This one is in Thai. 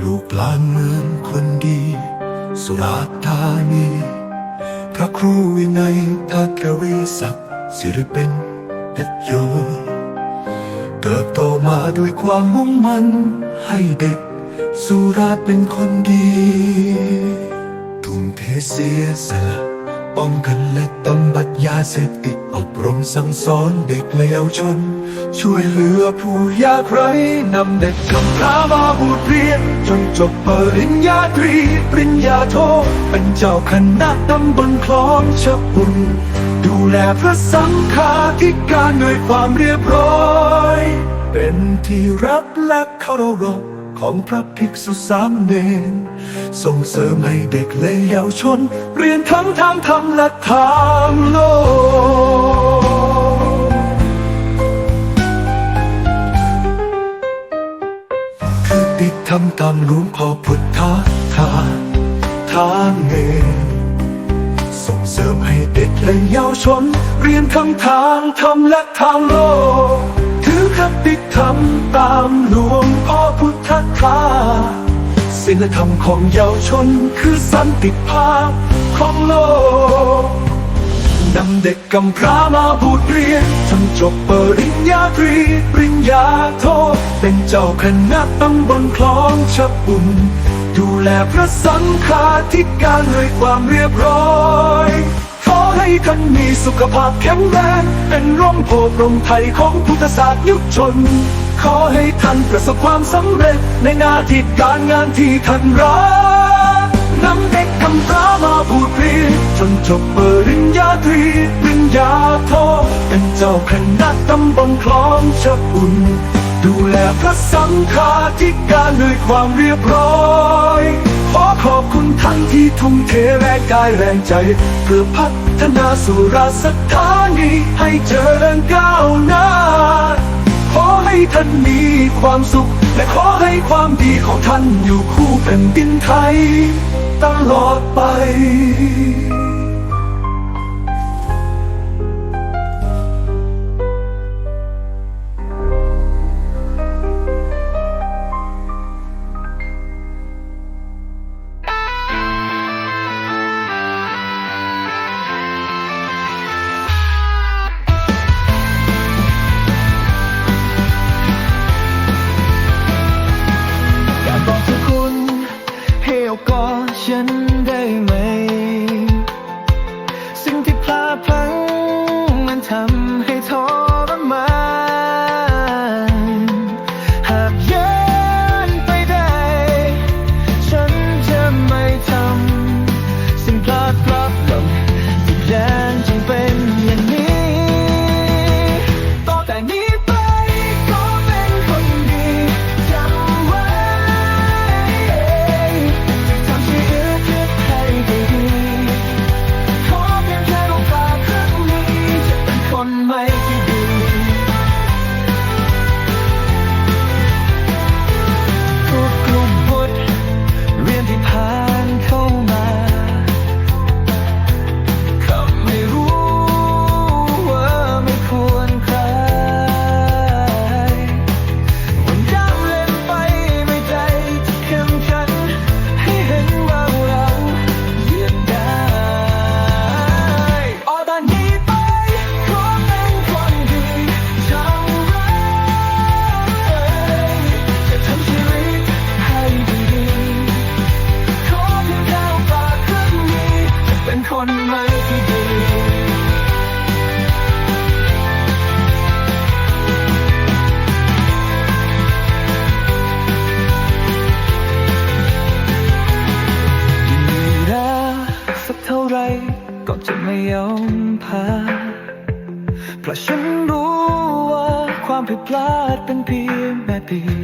ลูกหลานเมืองคนดี สุราธานีพระครูวินัยทัตรวิศักดิ์ศิริเป็นเด็กโยเติบโตมาด้วยความมุ่งมั่นให้เด็ก สุราเป็นคนดีทุ่มเทเสียสละ ป้องกันและบำบัดยาเสพติดอบรมสั่งสอนเด็กและเยาวชน ช่วยเหลือผู้ยากไร้นำเด็กกำพร้ามาบูดเรียน จนจบปริญญาตรี ปริญญาโท เป็นเจ้าคณะตำบลคลองชะบุญดูแลพระสังฆาธิการด้วยความเรียบร้อย เป็นที่รักและเคารพ ของพระภิกษุสามเณรส่งเสริมให้เด็กและเยาวชน เรียนทั้งทางธรรมและทางโลกคือติดทำตามหลวงพ่อพุทธาทานทางเงส่งเสริมให้เด็กและเยาวชน เรียนทั้งทางธรรมและทางโลก คติธรรมตามหลวงพ่อพุทธทาศีลธรรมของเยาวชนคือสันติภาพของโลกนำเด็กกำพร้ามาบูดเรียนจนจบปริญญาตรีปริญญาโท เป็นเจ้าคณะตำบลคลองชะบุญดูแลพระสังฆาธิการด้วยความเรียบร้อย ขอให้ท่านมีสุขภาพแข็งแรง เป็นร่มโพธิ์ร่มไทยของพุทธศาสตร์ยุคชน ขอให้ท่านประสบความสำเร็จในหน้าที่การงานที่ท่านรักนำเด็กกำพร้ามาบูดเรียนจนจบปริญญาตรีปริญญาโทเป็นเจ้าคณะตำบลคลองชะบุญดูแล พระสังฆาธิการด้วยความเรียบร้อย ขอขอบคุณท่านที่ทุ่มเทแรงกายแรงใจ เพื่อพัฒนาสุราษฎร์ธานีให้เจริญก้าวหน้า ขอให้ท่านมีความสุข และขอให้ความดีของท่านอยู่คู่แผ่นดินไทย ตลอดไป ฉันได้ไหม สิ่งที่พลาดพลั้งมันทำให้ท้อ ยอมแพ้เพราะฉันรู้ว่าความผิดพลาดเป็นเพียงแม่ปีมันคง